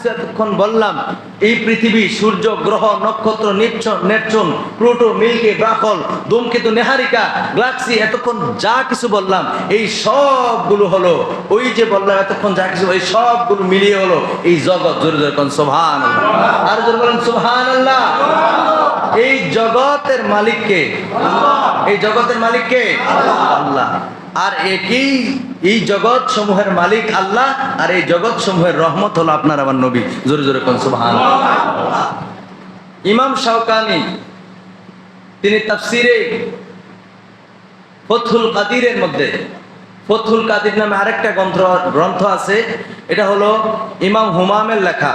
এতক্ষণ বললাম, এই পৃথিবী সূর্য, গ্রহ, নক্ষত্র নিপচন নেপচুন, প্লুটো, মিল্কি ব্রাকল ধূমকেতু নেহারিকা গ্লাক্সি এতক্ষণ যা কিছু বললাম, এই সবগুলো হলো, ওই যে বললাম এতক্ষণ যা কিছু, এই সবগুলো মিলিয়ে হলো, এই জগৎ জোরে জোরে কোন সোভান আর জোরে বলেন সোহান আল্লাহ এই জগতের মালিককে? এই জগতের মালিককে? আল্লাহ। আর একই এই জগৎ সমূহের মালিক আল্লাহ আর এই জগৎ সমূহের রহমত হলো আপনার আমার নবী। জোরে জোরে কোন সুবহান ইমাম শাওকানি তিনি তাফসিরে ফথুল কাদিরের মধ্যে ফথুল কাদির নামে আরেকটা গ্রন্থ গ্রন্থ আছে এটা হলো ইমাম হুমামের লেখা।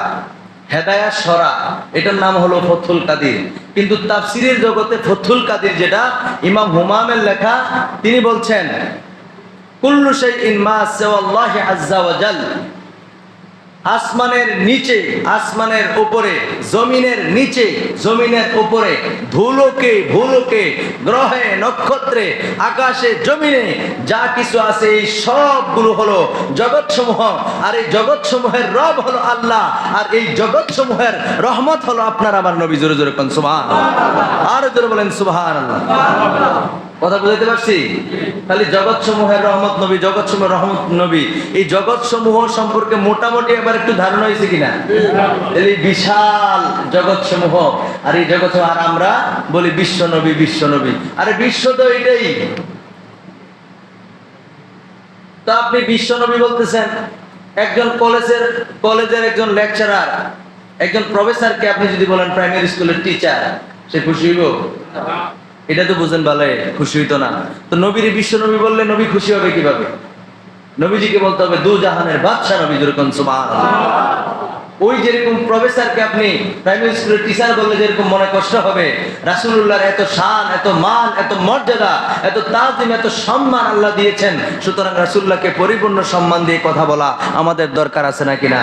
হেদায়া সরা, এটার নাম হলো ফথুল কাদির। কিন্তু তাফসিরের জগতে ফথুল কাদির যেটা, ইমাম হুমামের লেখা, তিনি বলছেন, কুল্লু শাইইন মা আজ্জা আসমানের নিচে, আসমানের উপরে, জমিনের নিচে, জমিনের উপরে ধুলোকে ভুলোকে, গ্রহে নক্ষত্রে, আকাশে, জমিনে, যা কিছু আছে এই সবগুলো হলো জগৎ সমূহ আর এই জগৎ সমূহের রব হলো আল্লাহ, আর এই জগৎ সমূহের রহমত হলো আপনার আমার নবী। জোরে জোরে কোন সুবহান আর জোরে বলেন সুবহান আল্লাহ কথা বুঝাইতে পারছি? খালি জগৎ সমূহের রহমত নবী জগৎ সমূহের রহমত নবী। এই জগৎ সমূহ সম্পর্কে মোটামুটি এবার একটু ধারণা হয়েছে কিনা? এই বিশাল জগৎ সমূহ আর এই জগৎ আর আমরা বলি বিশ্ব নবী বিশ্ব নবী। আরে বিশ্ব তো এটাই তো আপনি বিশ্ব নবী বলতেছেন, একজন কলেজের কলেজের একজন লেকচারার একজন প্রফেসরকে আপনি যদি বলেন প্রাইমারি স্কুলের টিচার সে খুশি হইব? এটা তো বুঝেন ভালো, খুশি হইতো না। তো নবীর বিশ্ব নবী বললে নবী খুশি হবে কীভাবে? নবীজিকে বলতে হবে, দু জাহানের বাদশা নবী, যেরকম সুবহান ওই যেরকম প্রফেসরকে আপনি প্রাইমারি স্কুলের টিচার বললে যেরকম মনে কষ্ট হবে, রাসূলুল্লাহর এত শান, এত মান, এত মর্যাদা, এত তাজিম, এত সম্মান আল্লাহ দিয়েছেন। সুতরাং রাসূলুল্লাহকে পরিপূর্ণ সম্মান দিয়ে কথা বলা আমাদের দরকার আছে নাকি না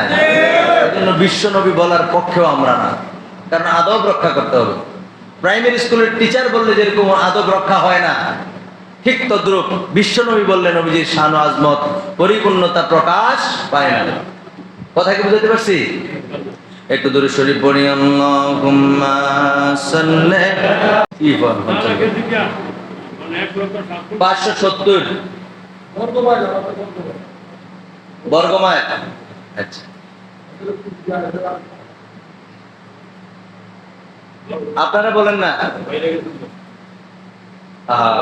বিশ্ব নবী বলার পক্ষেও আমরা না, কারণ আদব রক্ষা করতে হবে। প্রাইমারি স্কুলের টিচার বললে যেরকম আদব রক্ষা হয় না, ঠিক তদ্রুপ বিশ্বনবী বললেন, নবীজির শান আজমত, পরিপূর্ণতা প্রকাশ পায় না। কথা কি বুঝাতে পারছি? একটু দূরে শরীফ পড়ি পাঁচশো সত্তর। বর্গমায়। আচ্ছা। আপনারা বলেন না।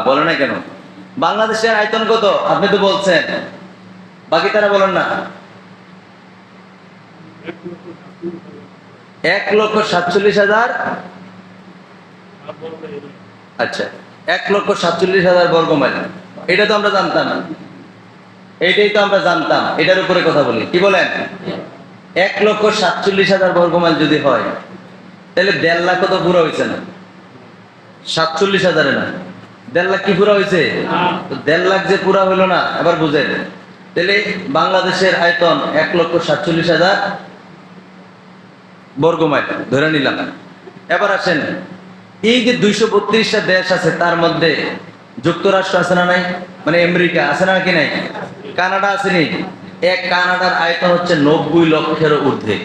বলে না কেন? বাংলাদেশের আয়তন কত? আপনি তো বলছেন। বাকি তারা বলেন না। এক লক্ষ সাতচল্লিশ হাজার আচ্ছা এক লক্ষ সাতচল্লিশ হাজার বর্গ মাইল। এটা তো আমরা জানতাম। না এইটাই তো আমরা জানতাম। এটার উপরে কথা বলি। কি বলেন? এক লক্ষ সাতচল্লিশ হাজার বর্গ মাইল যদি হয় তাহলে দেড় লাখ তো পুরো হয়েছে না। সাতচল্লিশ হাজারে না। দেড় লাখ কি পুরো হয়েছে? দেড় লাখ যে পুরা হইল না এবার বুঝেন তাহলে বাংলাদেশের আয়তন এক লক্ষ সাতচল্লিশ হাজার বর্গমাইল ধরে নিলাম। এবার আসেন, এই যে দুইশো বত্রিশটা দেশ আছে, তার মধ্যে যুক্তরাষ্ট্র আছে না নাই? মানে আমেরিকা আছে না কি নাই? কানাডা আসেনি এক কানাডার আয়তন হচ্ছে নব্বই লক্ষের ঊর্ধ্বে।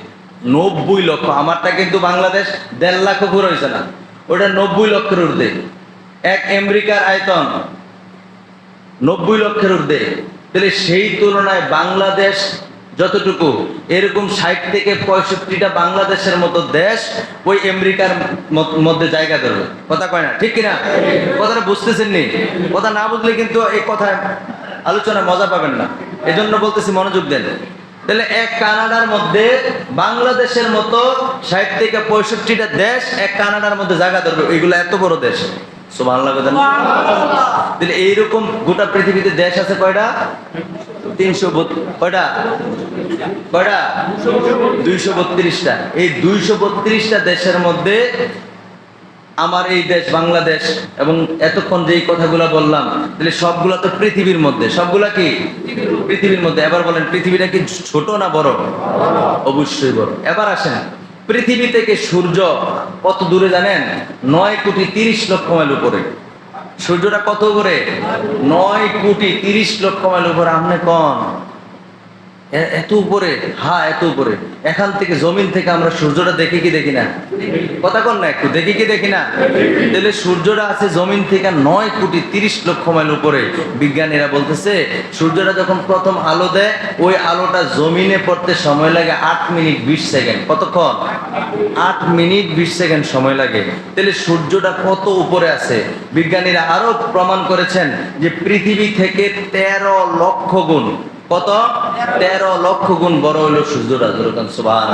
নব্বই লক্ষ। আমারটা কিন্তু বাংলাদেশ দেড় লাখ পুরো হয়েছে না। ওটা নব্বই লক্ষের ঊর্ধ্বে। এক আমেরিকার আয়তন নব্বই লক্ষের ঊর্ধ্বে। তাহলে সেই তুলনায় বাংলাদেশ যতটুকু, এরকম ষাট থেকে পঁয়ষট্টিটা বাংলাদেশের মতো দেশ ওই আমেরিকার মধ্যে জায়গা ধরবে। কথা কয় না, ঠিক কিনা? কথাটা বুঝতেছেন নি কথা না বুঝলে কিন্তু এই কথা আলোচনা মজা পাবেন না। এজন্য বলতেছি মনোযোগ দেন। তাহলে এক কানাডার মধ্যে বাংলাদেশের মতো ষাট থেকে পঁয়ষট্টিটা দেশ এক কানাডার মধ্যে জায়গা ধরবে। এগুলো এত বড় দেশ। তাহলে এইরকম গোটা পৃথিবীতে দেশ আছে কয়টা? তিনশো কয়টা? কয়টা? দুইশো বত্রিশটা। এই দুইশো বত্রিশটা দেশের মধ্যে আমার এই দেশ বাংলাদেশ এবং এতক্ষণ যেই কথাগুলো বললাম, তাহলে সবগুলা তো পৃথিবীর মধ্যে। সবগুলা কি? পৃথিবীর মধ্যে। এবার বলেন, পৃথিবীটা কি ছোট না বড়? অবশ্যই বড়। এবার আসেন, পৃথিবী থেকে সূর্য কত দূরে জানেন? নয় কোটি তিরিশ লক্ষ মাইল উপরে। সূর্যটা কত উপরে? নয় কোটি তিরিশ লক্ষ মাইল উপরে। আপনি কন? এত উপরে, হা, এত উপরে। এখান থেকে জমিন থেকে আমরা সূর্যটা দেখি কি দেখি না? কথা কন না একটু, দেখি কি দেখি না? তাহলে সূর্যটা আছে জমিন থেকে নয় কোটি তিরিশ লক্ষ মাইল উপরে। বিজ্ঞানীরা বলতেছে, সূর্যটা যখন প্রথম আলো দেয়, ওই আলোটা জমিনে পড়তে সময় লাগে আট মিনিট বিশ সেকেন্ড। কতক্ষণ? আট মিনিট বিশ সেকেন্ড সময় লাগে। তাহলে সূর্যটা কত উপরে আছে? বিজ্ঞানীরা আরও প্রমাণ করেছেন যে পৃথিবী থেকে তেরো লক্ষ গুণ। কত? তেরো লক্ষ গুণ বড় হলো সূর্যটা যেরকম সুবাহ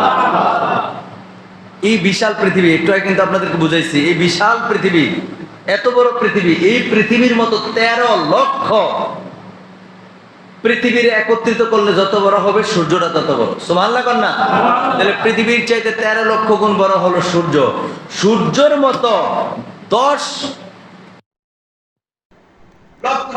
এই বিশাল পৃথিবী একটু কিন্তু আপনাদেরকে বুঝাইছি এই বিশাল পৃথিবী এত বড় পৃথিবী এই পৃথিবীর মতো তেরো লক্ষ পৃথিবীর একত্রিত করলে যত বড় হবে সূর্যটা তত বড়। সুমাল্লা কন্যা তাহলে পৃথিবীর চাইতে তেরো লক্ষ গুণ বড় হলো সূর্য। সূর্যের মতো দশ লক্ষ